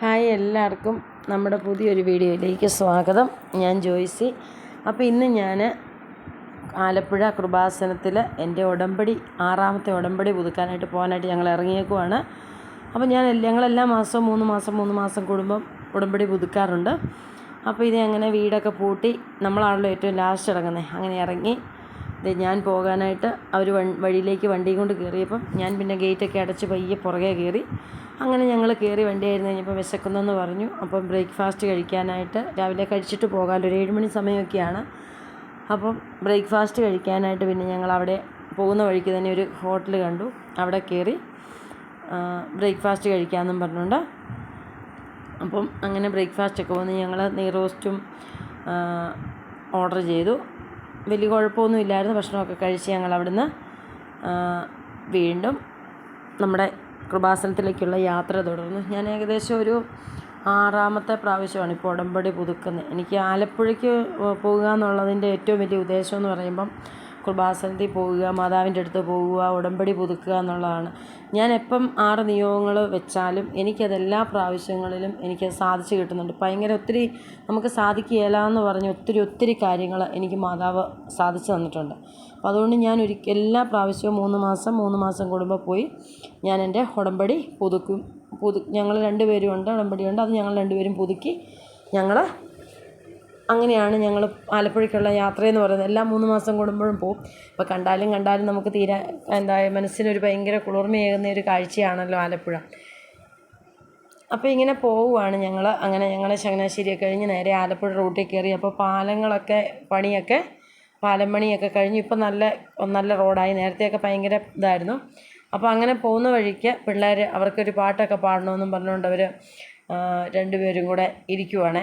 Hi എല്ലാവർക്കും നമ്മുടെ പുതിയൊരു വീഡിയോയിലേക്ക് സ്വാഗതം. ഞാൻ ജോയ്സി. അപ്പോൾ ഇന്ന് ഞാൻ ആലപ്പുഴ കൃപാസനത്തിൽ എന്റെ ഉടമ്പടി ആറാമത്തെ ഉടമ്പടി പുതുക്കാനായിട്ട് പോകാനായിട്ട് ഞങ്ങൾ ഇറങ്ങിയേക്കുവാണ്. അപ്പോൾ ഞാൻ ഞങ്ങളെല്ലാ മാസവും മൂന്ന് മാസം മൂന്ന് മാസം കൂടുമ്പം ഉടമ്പടി പുതുക്കാറുണ്ട്. അപ്പോൾ ഇത് അങ്ങനെ വീടൊക്കെ പൂട്ടി നമ്മളാണല്ലോ ഏറ്റവും ലാസ്റ്റ് ഇറങ്ങുന്നത് അങ്ങനെ ഇറങ്ങി ഇത് ഞാൻ പോകാനായിട്ട് അവർ വഴിയിലേക്ക് വണ്ടിയും കൊണ്ട് കയറിയപ്പം ഞാൻ പിന്നെ ഗേറ്റൊക്കെ അടച്ച് പയ്യെ പുറകെ കയറി. അങ്ങനെ ഞങ്ങൾ കയറി വണ്ടി ആയിരുന്നു കഴിഞ്ഞപ്പോൾ വിശക്കുന്നെന്ന് പറഞ്ഞു. അപ്പം ബ്രേക്ക്ഫാസ്റ്റ് കഴിക്കാനായിട്ട് രാവിലെ കഴിച്ചിട്ട് പോകാമല്ലോ ഒരു ഏഴ് മണി സമയമൊക്കെയാണ്. അപ്പം ബ്രേക്ക്ഫാസ്റ്റ് കഴിക്കാനായിട്ട് പിന്നെ ഞങ്ങൾ അവിടെ പോകുന്ന വഴിക്ക് തന്നെ ഒരു ഹോട്ടൽ കണ്ടു. അവിടെ കയറി ബ്രേക്ക്ഫാസ്റ്റ് കഴിക്കാമെന്നും പറഞ്ഞുകൊണ്ട്. അപ്പം അങ്ങനെ ബ്രേക്ക്ഫാസ്റ്റ് ഒക്കെ വന്ന് ഞങ്ങൾ നെയ്റോസ്റ്റും ഓർഡർ ചെയ്തു. വലിയ കുഴപ്പമൊന്നും ഇല്ലായിരുന്നു ഭക്ഷണമൊക്കെ കഴിച്ച് ഞങ്ങൾ അവിടുന്ന് വീണ്ടും നമ്മുടെ കൃപാസനത്തിലേക്കുള്ള യാത്ര തുടർന്നു. ഞാൻ ഏകദേശം ഒരു ആറാമത്തെ പ്രാവശ്യമാണ് ഇപ്പോൾ ഉടമ്പടി പുതുക്കുന്നത്. എനിക്ക് ആലപ്പുഴയ്ക്ക് പോകുക എന്നുള്ളതിന്റെ ഏറ്റവും വലിയ ഉദ്ദേശം എന്ന് പറയുമ്പം കൃപാസനത്തിൽ പോവുക മാതാവിന്റെ അടുത്ത് പോവുക ഉടമ്പടി പുതുക്കുക എന്നുള്ളതാണ്. ഞാൻ എപ്പം ആറ് നിയോഗങ്ങൾ വെച്ചാലും എനിക്കതെല്ലാ പ്രാവശ്യങ്ങളിലും എനിക്കത് സാധിച്ചു കിട്ടുന്നുണ്ട്. ഭയങ്കര ഒത്തിരി നമുക്ക് സാധിക്കുകയില്ല എന്ന് പറഞ്ഞ് ഒത്തിരി ഒത്തിരി കാര്യങ്ങൾ എനിക്ക് മാതാവ് സാധിച്ചു തന്നിട്ടുണ്ട്. അപ്പോൾ അതുകൊണ്ട് ഞാൻ ഒരിക്കൽ എല്ലാ പ്രാവശ്യവും മൂന്ന് മാസം മൂന്ന് മാസം കൂടുമ്പോൾ പോയി ഞാൻ എന്റെ ഉടമ്പടി പുതുക്കും. പുതു ഞങ്ങൾ രണ്ടുപേരും ഉണ്ട് ഉടമ്പടിയുണ്ട് അത് ഞങ്ങൾ രണ്ടുപേരും പുതുക്കി ഞങ്ങൾ അങ്ങനെയാണ് ഞങ്ങൾ ആലപ്പുഴയ്ക്കുള്ള യാത്രയെന്ന് പറയുന്നത്. എല്ലാ മൂന്ന് മാസം കൂടുമ്പോഴും പോകും അപ്പോൾ കണ്ടാലും കണ്ടാലും നമുക്ക് തീരെ എന്താ മനസ്സിനൊരു ഭയങ്കര കുളിർമയേകുന്ന ഒരു കാഴ്ചയാണല്ലോ ആലപ്പുഴ. അപ്പോൾ ഇങ്ങനെ പോവുകയാണ് ഞങ്ങൾ അങ്ങനെ ഞങ്ങൾ ചങ്ങനാശ്ശേരിയൊക്കെ കഴിഞ്ഞ് നേരെ ആലപ്പുഴ റൂട്ടിൽ കയറി. അപ്പോൾ പാലങ്ങളൊക്കെ പണിയൊക്കെ പാലം പണിയൊക്കെ കഴിഞ്ഞ് ഇപ്പം നല്ല നല്ല റോഡായി. നേരത്തെയൊക്കെ ഭയങ്കര ഇതായിരുന്നു. അപ്പോൾ അങ്ങനെ പോകുന്ന വഴിക്ക് പിള്ളേർ അവർക്കൊരു പാട്ടൊക്കെ പാടണമെന്നും പറഞ്ഞുകൊണ്ട് അവർ രണ്ടുപേരും കൂടെ ഇരിക്കുവാണേ.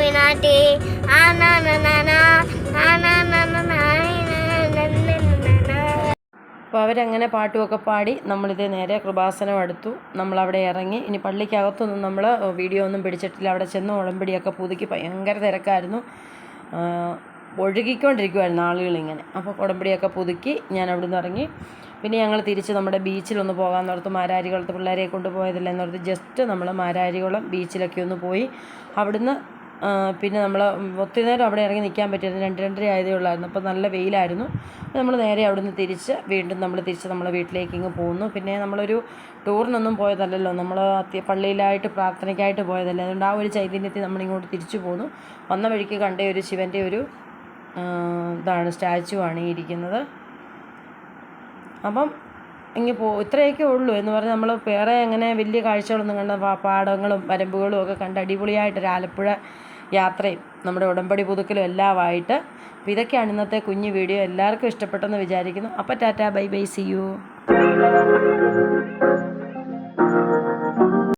വിനാട്ടി ആനാനന ആനാനന അപ്പോൾ അവരങ്ങനെ പാട്ടുമൊക്കെ പാടി നമ്മളിത് നേരെ കൃപാസനം അടുത്തു നമ്മളവിടെ ഇറങ്ങി ഇനി പള്ളിക്കകത്തൊന്നും നമ്മൾ വീഡിയോ ഒന്നും പിടിച്ചിട്ടില്ല അവിടെ ചെന്ന് ഉടമ്പടിയൊക്കെ പുതുക്കി ഭയങ്കര തിരക്കായിരുന്നു ഒഴുകിക്കൊണ്ടിരിക്കുമായിരുന്നു ആളുകളിങ്ങനെ അപ്പോൾ ഉടമ്പടിയൊക്കെ പുതുക്കി ഞാൻ അവിടെ നിന്ന് ഇറങ്ങി പിന്നെ ഞങ്ങൾ തിരിച്ച് നമ്മുടെ ബീച്ചിലൊന്ന് പോകാൻ ഓർത്ത് മാരാരികുളത്ത് പിള്ളേരെ കൊണ്ടുപോയതില്ല എന്നോർത്ത് ജസ്റ്റ് നമ്മൾ മാരാരികുളം ബീച്ചിലൊക്കെ ഒന്ന് പോയി. അവിടുന്ന് പിന്നെ നമ്മൾ ഒത്തിരി നേരം അവിടെ ഇറങ്ങി നിൽക്കാൻ പറ്റിയത് രണ്ട് രണ്ടര ആയതേ ഉള്ളായിരുന്നു. അപ്പോൾ നല്ല വെയിലായിരുന്നു. നമ്മൾ നേരെ അവിടുന്ന് തിരിച്ച് വീണ്ടും നമ്മൾ തിരിച്ച് നമ്മളെ വീട്ടിലേക്ക് ഇങ്ങ് പോകുന്നു പിന്നെ നമ്മളൊരു ടൂറിനൊന്നും പോയതല്ലല്ലോ. നമ്മൾ അത്യ പള്ളിയിലായിട്ട് പ്രാർത്ഥനയ്ക്കായിട്ട് പോയതല്ലേ. അതുകൊണ്ട് ആ ഒരു ചൈതന്യത്തിൽ നമ്മളിങ്ങോട്ട് തിരിച്ചു പോന്നു. വന്ന വഴിക്ക് കണ്ട ഒരു ശിവന്റെ ഒരു ഇതാണ് സ്റ്റാച്ചു ആണ് ഇരിക്കുന്നത്. അപ്പം ഇങ്ങനെ പോ ഇത്രയൊക്കെ ഉള്ളൂ എന്ന് പറഞ്ഞാൽ നമ്മൾ വേറെ അങ്ങനെ വലിയ കാഴ്ചകളൊന്നും കണ്ട പാടങ്ങളും വരമ്പുകളും ഒക്കെ കണ്ട് അടിപൊളിയായിട്ട് ഒരു ആലപ്പുഴ യാത്രയും നമ്മുടെ ഉടമ്പടി പുതുക്കലും എല്ലാമായിട്ട്. അപ്പോൾ ഇതൊക്കെയാണ് ഇന്നത്തെ കുഞ്ഞു വീഡിയോ. എല്ലാവർക്കും ഇഷ്ടപ്പെട്ടെന്ന് വിചാരിക്കുന്നു. അപ്പോൾ tata bye bye see you.